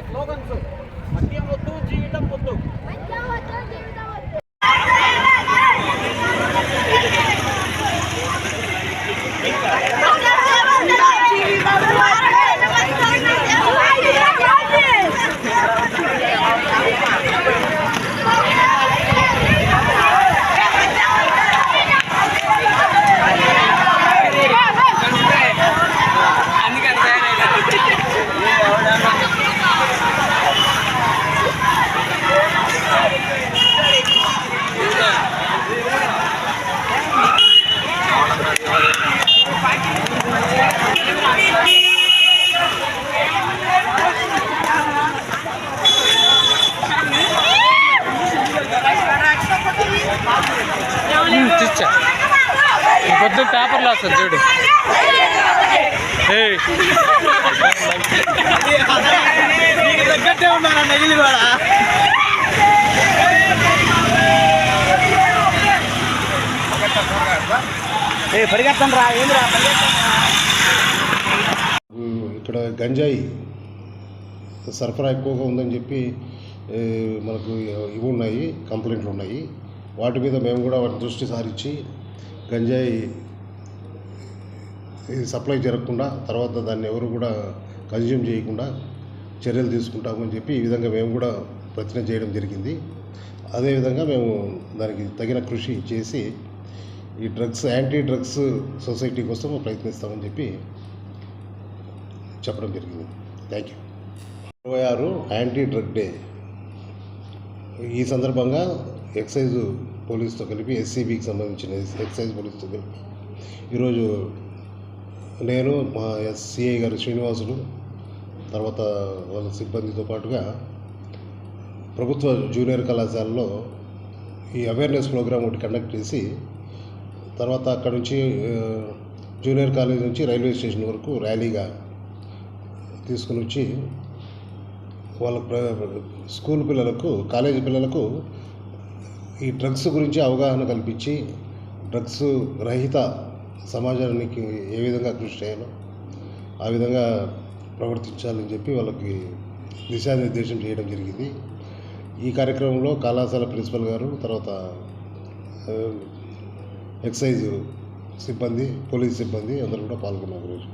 Slogans మద్యం వద్దు జీవితం వద్దు వస్తుంది చూడు. ఏయ్. తగ్గట్టే ఉన్నారన్న వీళ్ళు కూడా ఏ పరిగెత్తండి రా ఏంది రా. ఉమ్, ఇక్కడ గంజాయి సరఫరా ఎక్కువగా ఉందని చెప్పి మనకు ఇవి ఉన్నాయి కంప్లైంట్లు ఉన్నాయి. వాటి మీద మేము కూడా వాటి దృష్టి సారించి గంజాయి ఇది సప్లై జరగకుండా తర్వాత దాన్ని ఎవరు కూడా కన్జ్యూమ్ చేయకుండా చర్యలు తీసుకుంటామని చెప్పి ఈ విధంగా మేము కూడా ప్రయత్నం చేయడం జరిగింది. అదేవిధంగా మేము దానికి తగిన కృషి చేసి ఈ డ్రగ్స్ యాంటీ డ్రగ్స్ సొసైటీ కోసం ప్రయత్నిస్తామని చెప్పి చెప్పడం జరిగింది. Thank you. ఇరవై ఆరు యాంటీ డ్రగ్ డే. ఈ సందర్భంగా ఎక్సైజ్ పోలీస్తో కలిపి ఎస్సీబీకి సంబంధించిన ఎక్సైజ్ పోలీస్తో కలిపి ఈరోజు నేను మా ఎస్సీఐ గారు శ్రీనివాసులు తర్వాత వాళ్ళ సిబ్బందితో పాటుగా ప్రభుత్వ జూనియర్ కళాశాలలో ఈ అవేర్నెస్ ప్రోగ్రామ్ ఒకటి కండక్ట్ చేసి తర్వాత అక్కడ నుంచి జూనియర్ కాలేజ్ నుంచి రైల్వే స్టేషన్ వరకు ర్యాలీగా తీసుకుని వచ్చి వాళ్ళ స్కూల్ పిల్లలకు కాలేజీ పిల్లలకు ఈ డ్రగ్స్ గురించి అవగాహన కల్పించి డ్రగ్స్ రహిత సమాజానికి ఏ విధంగా కృషి చేయాలో ఆ విధంగా ప్రవర్తించాలని చెప్పి వాళ్ళకి దిశానిర్దేశం చేయడం జరిగింది. ఈ కార్యక్రమంలో కళాశాల ప్రిన్సిపల్ గారు తర్వాత ఎక్సైజ్ సిబ్బంది పోలీస్ సిబ్బంది అందరూ కూడా పాల్గొన్నారు ఈరోజు